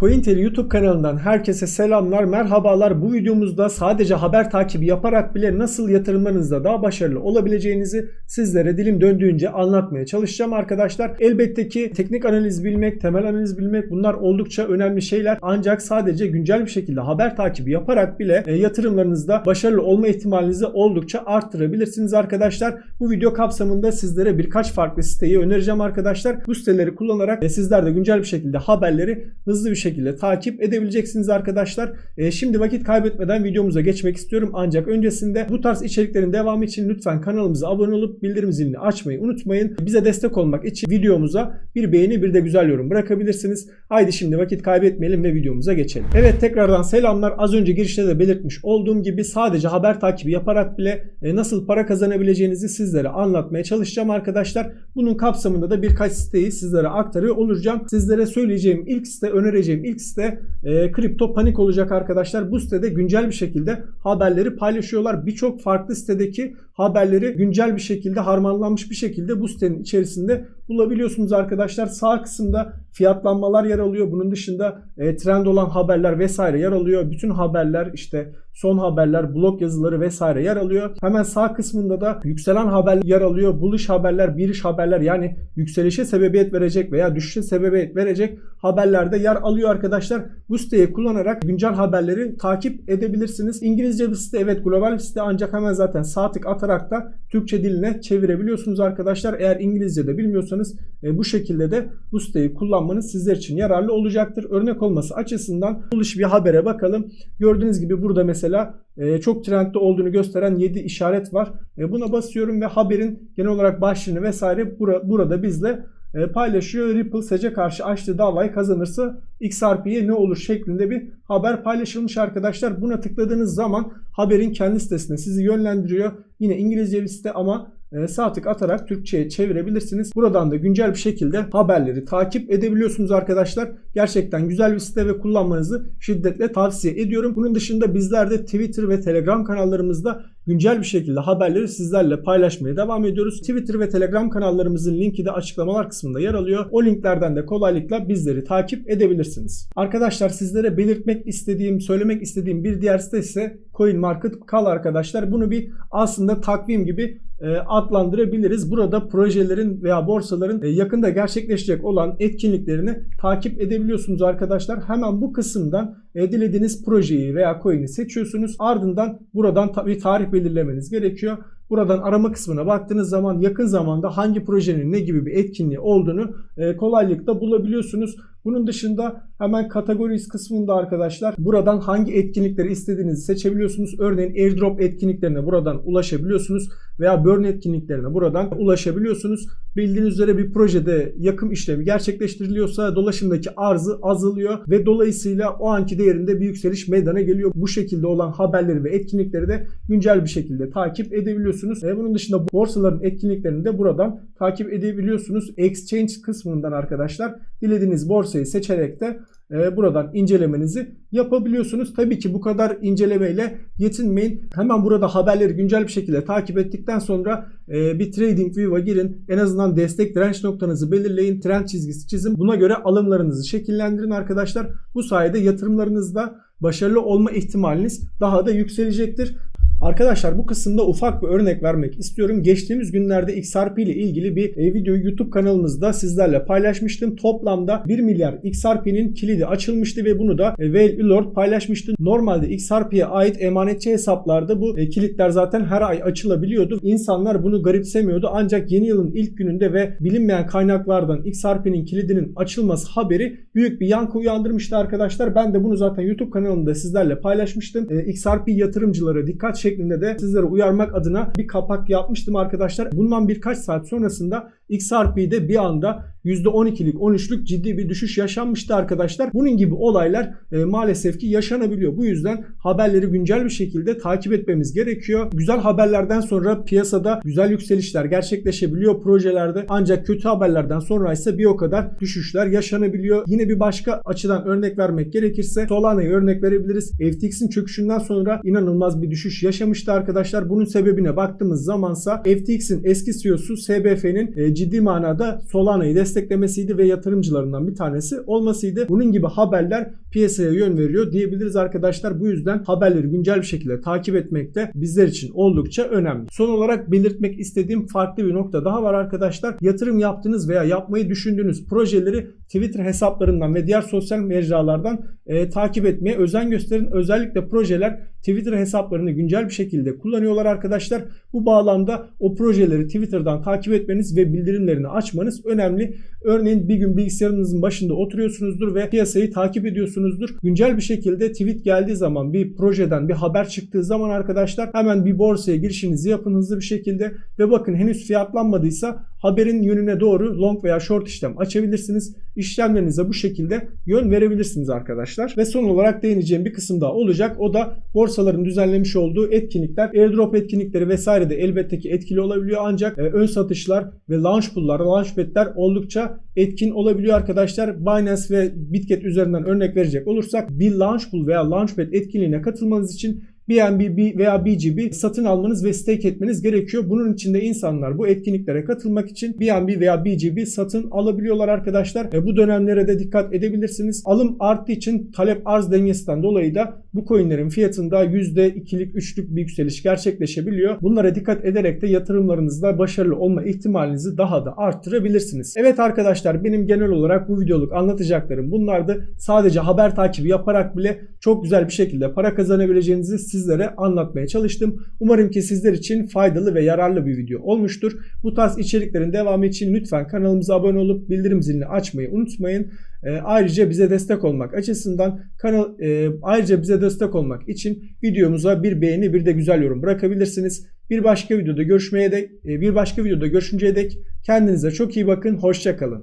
CoinTel YouTube kanalından herkese selamlar, merhabalar. Bu videomuzda sadece haber takibi yaparak bile nasıl yatırımlarınızda daha başarılı olabileceğinizi sizlere dilim döndüğünce anlatmaya çalışacağım arkadaşlar. Elbette ki teknik analiz bilmek, temel analiz bilmek bunlar oldukça önemli şeyler. Ancak sadece güncel bir şekilde haber takibi yaparak bile e, yatırımlarınızda başarılı olma ihtimalinizi oldukça arttırabilirsiniz arkadaşlar. Bu video kapsamında sizlere birkaç farklı siteyi önereceğim arkadaşlar. Bu siteleri kullanarak e, sizler de güncel bir şekilde haberleri hızlı bir şekilde takip edebileceksiniz arkadaşlar. E, şimdi vakit kaybetmeden videomuza geçmek istiyorum. Ancak öncesinde bu tarz içeriklerin devamı için lütfen kanalımıza abone olup bildirim zilini açmayı unutmayın. Bize destek olmak için videomuza bir beğeni bir de güzel yorum bırakabilirsiniz. Haydi şimdi vakit kaybetmeyelim ve videomuza geçelim. Evet tekrardan selamlar. Az önce girişte de belirtmiş olduğum gibi sadece haber takibi yaparak bile e, nasıl para kazanabileceğinizi sizlere anlatmaya çalışacağım arkadaşlar. Bunun kapsamında da birkaç siteyi sizlere aktarıyor olacağım. Sizlere söyleyeceğim ilk site, önereceğim ilk site e, Kripto Panik olacak arkadaşlar. Bu sitede güncel bir şekilde haberleri paylaşıyorlar. Birçok farklı sitedeki haberleri güncel bir şekilde harmanlanmış bir şekilde bu sitenin içerisinde bulabiliyorsunuz arkadaşlar. Sağ kısımda fiyatlanmalar yer alıyor. Bunun dışında e, trend olan haberler vesaire yer alıyor. Bütün haberler işte son haberler, blog yazıları vesaire yer alıyor. Hemen sağ kısmında da yükselen haberler yer alıyor. Buluş haberler, biriş haberler yani yükselişe sebebiyet verecek veya düşüşe sebebiyet verecek haberler de yer alıyor arkadaşlar. Bu siteyi kullanarak güncel haberleri takip edebilirsiniz. İngilizce bir site evet global bir site ancak hemen zaten sağ tık atarak da Türkçe diline çevirebiliyorsunuz arkadaşlar. Eğer İngilizce de bilmiyorsanız e, bu şekilde de bu siteyi kullanmanız sizler için yararlı olacaktır. Örnek olması açısından buluş bir habere bakalım. Gördüğünüz gibi burada mesela e, çok trendde olduğunu gösteren 7 işaret var. E, buna basıyorum ve haberin genel olarak başlığını vesaire bura- burada bizle e, paylaşıyor. Ripple SEC'e karşı açtığı davayı kazanırsa XRP'ye ne olur şeklinde bir haber paylaşılmış arkadaşlar. Buna tıkladığınız zaman haberin kendi sitesine sizi yönlendiriyor. Yine İngilizce bir site ama e, sağ tık atarak Türkçe'ye çevirebilirsiniz. Buradan da güncel bir şekilde haberleri takip edebiliyorsunuz arkadaşlar. Gerçekten güzel bir site ve kullanmanızı şiddetle tavsiye ediyorum. Bunun dışında bizler de Twitter ve Telegram kanallarımızda güncel bir şekilde haberleri sizlerle paylaşmaya devam ediyoruz. Twitter ve Telegram kanallarımızın linki de açıklamalar kısmında yer alıyor. O linklerden de kolaylıkla bizleri takip edebilirsiniz. Arkadaşlar sizlere belirtmek istediğim, söylemek istediğim bir diğer site ise CoinMarketCal arkadaşlar. Bunu bir aslında takvim gibi e, adlandırabiliriz. Burada projelerin veya borsaların e, yakında gerçekleşecek olan etkinliklerini takip edebiliyorsunuz arkadaşlar. Hemen bu kısımdan dilediğiniz projeyi veya coin'i seçiyorsunuz. Ardından buradan bir tarih belirlemeniz gerekiyor. Buradan arama kısmına baktığınız zaman yakın zamanda hangi projenin ne gibi bir etkinliği olduğunu e, kolaylıkla bulabiliyorsunuz. Bunun dışında hemen kategoris kısmında arkadaşlar buradan hangi etkinlikleri istediğinizi seçebiliyorsunuz. Örneğin airdrop etkinliklerine buradan ulaşabiliyorsunuz veya burn etkinliklerine buradan ulaşabiliyorsunuz. Bildiğiniz üzere bir projede yakım işlemi gerçekleştiriliyorsa dolaşımdaki arzı azalıyor ve dolayısıyla o anki değerinde bir yükseliş meydana geliyor. Bu şekilde olan haberleri ve etkinlikleri de güncel bir şekilde takip edebiliyorsunuz. E, bunun dışında borsaların etkinliklerini de buradan takip edebiliyorsunuz. Exchange kısmından arkadaşlar dilediğiniz borsayı seçerek de e, buradan incelemenizi yapabiliyorsunuz. Tabii ki bu kadar incelemeyle yetinmeyin. Hemen burada haberleri güncel bir şekilde takip ettikten sonra e, bir Trading View'a girin. En azından destek direnç noktanızı belirleyin. Trend çizgisi çizin. Buna göre alımlarınızı şekillendirin arkadaşlar. Bu sayede yatırımlarınızda başarılı olma ihtimaliniz daha da yükselecektir. Arkadaşlar bu kısımda ufak bir örnek vermek istiyorum. Geçtiğimiz günlerde XRP ile ilgili bir e, videoyu YouTube kanalımızda sizlerle paylaşmıştım. Toplamda 1 milyar XRP'nin kilidi açılmıştı ve bunu da e, Whale Lord paylaşmıştı. Normalde XRP'ye ait emanetçi hesaplarda bu e, kilitler zaten her ay açılabiliyordu. İnsanlar bunu garipsemiyordu ancak yeni yılın ilk gününde ve bilinmeyen kaynaklardan XRP'nin kilidinin açılması haberi büyük bir yankı uyandırmıştı arkadaşlar. Ben de bunu zaten YouTube kanalımda sizlerle paylaşmıştım. E, XRP yatırımcılara dikkat şeklinde de sizlere uyarmak adına bir kapak yapmıştım arkadaşlar. Bundan birkaç saat sonrasında XRP'de bir anda %12'lik 13'lük ciddi bir düşüş yaşanmıştı arkadaşlar. Bunun gibi olaylar e, maalesef ki yaşanabiliyor. Bu yüzden haberleri güncel bir şekilde takip etmemiz gerekiyor. Güzel haberlerden sonra piyasada güzel yükselişler gerçekleşebiliyor projelerde. Ancak kötü haberlerden sonra ise bir o kadar düşüşler yaşanabiliyor. Yine bir başka açıdan örnek vermek gerekirse Solana'yı örnek verebiliriz. FTX'in çöküşünden sonra inanılmaz bir düşüş yaşamıştı arkadaşlar. Bunun sebebine baktığımız zamansa FTX'in eski CEO'su SBF'nin e, ciddi manada Solana'yı destek desteklemesiydi ve yatırımcılarından bir tanesi olmasıydı. Bunun gibi haberler piyasaya yön veriyor diyebiliriz arkadaşlar. Bu yüzden haberleri güncel bir şekilde takip etmek de bizler için oldukça önemli. Son olarak belirtmek istediğim farklı bir nokta daha var arkadaşlar. Yatırım yaptığınız veya yapmayı düşündüğünüz projeleri Twitter hesaplarından ve diğer sosyal mecralardan e, takip etmeye özen gösterin. Özellikle projeler Twitter hesaplarını güncel bir şekilde kullanıyorlar arkadaşlar. Bu bağlamda o projeleri Twitter'dan takip etmeniz ve bildirimlerini açmanız önemli. Örneğin bir gün bilgisayarınızın başında oturuyorsunuzdur ve piyasayı takip ediyorsunuzdur. Güncel bir şekilde tweet geldiği zaman bir projeden bir haber çıktığı zaman arkadaşlar hemen bir borsaya girişinizi yapın hızlı bir şekilde ve bakın henüz fiyatlanmadıysa haberin yönüne doğru long veya short işlem açabilirsiniz. İşlemlerinize bu şekilde yön verebilirsiniz arkadaşlar. Ve son olarak değineceğim bir kısım daha olacak. O da borsaların düzenlemiş olduğu etkinlikler. Airdrop etkinlikleri vesaire de elbette ki etkili olabiliyor ancak e, ön satışlar ve launch pool'lar, launchpad'ler oldukça etkin olabiliyor arkadaşlar. Binance ve Bitget üzerinden örnek verecek olursak bir launch pool veya launchpad etkinliğine katılmanız için BNB veya BGB satın almanız ve stake etmeniz gerekiyor. Bunun için de insanlar bu etkinliklere katılmak için BNB veya BGB satın alabiliyorlar arkadaşlar. E, bu dönemlere de dikkat edebilirsiniz. Alım arttığı için talep arz dengesinden dolayı da bu coinlerin fiyatında %2'lik 3'lük bir yükseliş gerçekleşebiliyor. Bunlara dikkat ederek de yatırımlarınızda başarılı olma ihtimalinizi daha da arttırabilirsiniz. Evet arkadaşlar benim genel olarak bu videoluk anlatacaklarım bunlardı. Sadece haber takibi yaparak bile çok güzel bir şekilde para kazanabileceğinizi sizlere anlatmaya çalıştım. Umarım ki sizler için faydalı ve yararlı bir video olmuştur. Bu tarz içeriklerin devamı için lütfen kanalımıza abone olup bildirim zilini açmayı unutmayın. E, ayrıca bize destek olmak açısından kanal e, ayrıca bize destek olmak için videomuza bir beğeni bir de güzel yorum bırakabilirsiniz. Bir başka videoda görüşmeye dek e, bir başka videoda görüşünceye dek kendinize çok iyi bakın. Hoşça kalın.